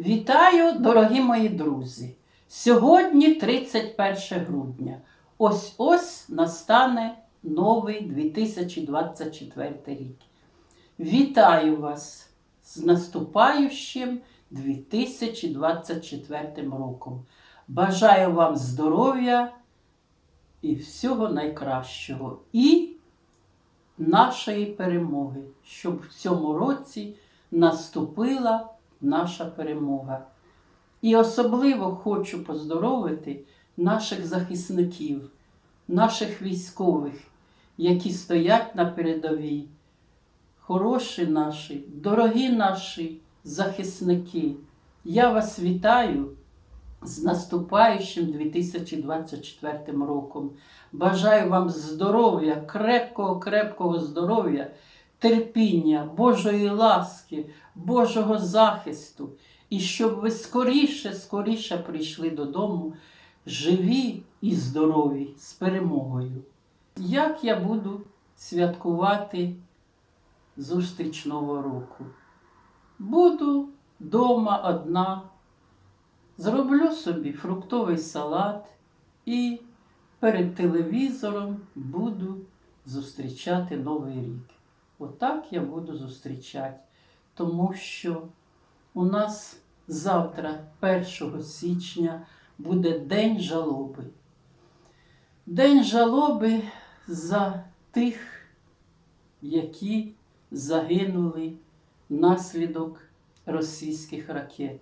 Вітаю, дорогі мої друзі! Сьогодні 31 грудня. Ось ось настане новий 2024 рік. Вітаю вас з наступаючим 2024 роком. Бажаю вам здоров'я і всього найкращого. І нашої перемоги, щоб в цьому році наступила наша перемога. І особливо хочу поздоровити наших захисників, наших військових, які стоять на передовій. Хороші наші, дорогі наші захисники, я вас вітаю з наступаючим 2024 роком. Бажаю вам здоров'я, крепкого, крепкого здоров'я, терпіння, Божої ласки, Божого захисту. І щоб ви скоріше, скоріше прийшли додому, живі і здорові, з перемогою. Як я буду святкувати зустріч Нового року? Буду вдома одна, зроблю собі фруктовий салат і перед телевізором буду зустрічати Новий рік. Отак я буду зустрічати, тому що у нас завтра, 1 січня, буде День жалоби. День жалоби за тих, які загинули внаслідок російських ракет.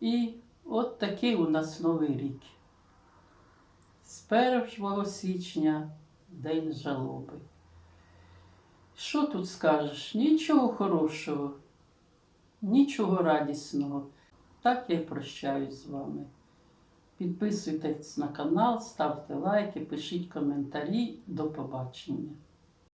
І от такий у нас новий рік. З 1 січня День жалоби. Що тут скажеш? Нічого хорошого, нічого радісного. Так я прощаюсь з вами. Підписуйтесь на канал, ставте лайки, пишіть коментарі. До побачення.